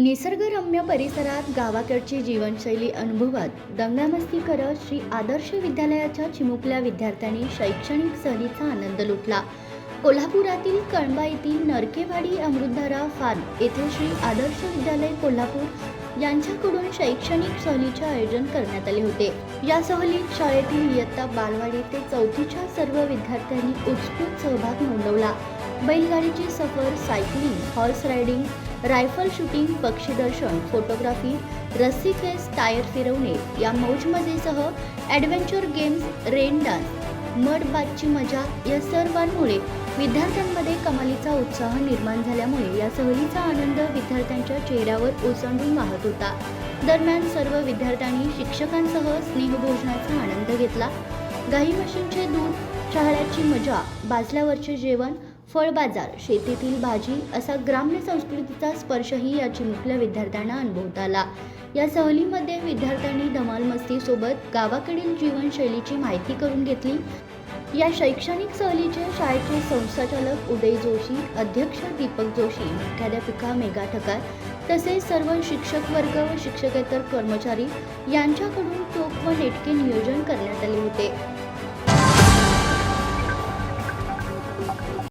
निसर्गरम्य परिसरात गावाकडची जीवनशैली अनुभवत दंगामस्ती करत श्री आदर्श विद्यालयाच्या चिमुकल्या विद्यार्थ्यांनी शैक्षणिक सहलीचा आनंद लुटला. कोल्हापुरातील कळंबा येथील नरकेवाडी अमृतधारा फार्म येथे श्री आदर्श विद्यालय कोल्हापूर यांच्याकडून शैक्षणिक सहलीचे आयोजन करण्यात आले होते. या सहलीत शाळेतील इयत्ता बालवाडी ते चौथीच्या सर्व विद्यार्थ्यांनी उत्स्फूर्त सहभाग नोंदवला. बैलगाडीची सफर cycling horse riding rifle shooting पक्षीदर्शन photography रस्सी खेस टायर फिरवणे या मौजमजेसह adventure games rain dance mud Bagchi मजा या सर्वांमुळे विद्यार्थ्यांमध्ये कमालीचा उत्साह निर्माण झाल्यामुळे या सहलीचा आनंद विद्यार्थ्यांच्या चेहऱ्यावर ओसंडून वाहत होता. दरम्यान सर्व विद्यार्थ्यांनी शिक्षकांसह स्नेहभोजनाचा आनंद घेतला. गाई म्हशींचे दूध शहाळ्याची मजा बाजल्यावरचे जेवण फळबाजार शेतीतील भाजी असा ग्राम्य संस्कृतीचा स्पर्शही या चिमुकल्या विद्यार्थ्यांना अनुभवता आला. या सहलीमध्ये विद्यार्थ्यांनी धमाल मस्तीसोबत गावाकडील जीवनशैलीची माहिती करून घेतली. या शैक्षणिक सहलीचे शाळेचे संस्थाचालक उदय जोशी अध्यक्ष दीपक जोशी मुख्याध्यापिका मेघा ठकार तसेच सर्व शिक्षक वर्ग व शिक्षकेतर कर्मचारी यांच्याकडून चोख व नेटके नियोजन करण्यात आले होते.